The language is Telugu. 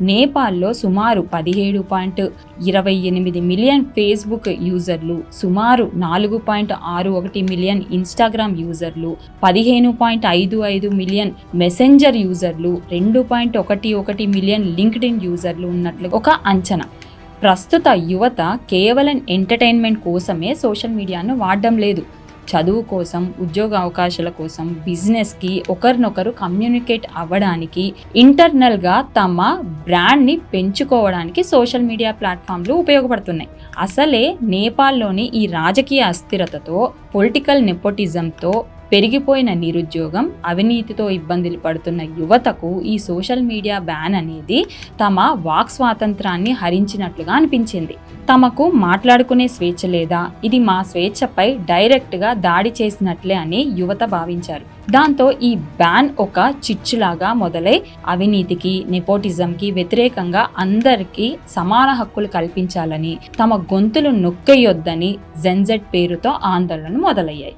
నేపాల్లో సుమారు పదిహేడు పాయింట్ ఇరవై ఎనిమిది మిలియన్ ఫేస్బుక్ యూజర్లు సుమారు నాలుగు పాయింట్ ఆరు ఒకటి మిలియన్ ఇన్స్టాగ్రామ్ యూజర్లు పదిహేను పాయింట్ ఐదు ఐదు మిలియన్ మెసెంజర్ యూజర్లు రెండు పాయింట్ ఒకటి ఒకటి మిలియన్ లింక్డ్ ఇన్ యూజర్లు ఉన్నట్లు ఒక అంచనా. ప్రస్తుత యువత కేవలం ఎంటర్టైన్మెంట్ కోసమే సోషల్ మీడియాను వాడడం లేదు. చదువు కోసం ఉద్యోగ అవకాశాల కోసం బిజినెస్కి ఒకరినొకరు కమ్యూనికేట్ అవ్వడానికి ఇంటర్నల్గా తమ బ్రాండ్ని పెంచుకోవడానికి సోషల్ మీడియా ప్లాట్ఫామ్లు ఉపయోగపడుతున్నాయి. అసలే నేపాల్లోని ఈ రాజకీయ అస్థిరతతో పొలిటికల్ నెపోటిజంతో పెరిగిపోయిన నిరుద్యోగం అవినీతితో ఇబ్బందులు పడుతున్న యువతకు ఈ సోషల్ మీడియా బ్యాన్ అనేది తమ వాక్ స్వాతంత్రాన్ని హరించినట్లుగా అనిపించింది. తమకు మాట్లాడుకునే స్వేచ్ఛ లేదా ఇది మా స్వేచ్ఛపై డైరెక్ట్గా దాడి చేసినట్లే అని యువత భావించారు. దాంతో ఈ బ్యాన్ ఒక చిచ్చులాగా మొదలై అవినీతికి నెపోటిజంకి వ్యతిరేకంగా అందరికీ సమాన హక్కులు కల్పించాలని తమ గొంతులు నొక్కేయొద్దని జెన్జెట్ పేరుతో ఆందోళన మొదలయ్యాయి.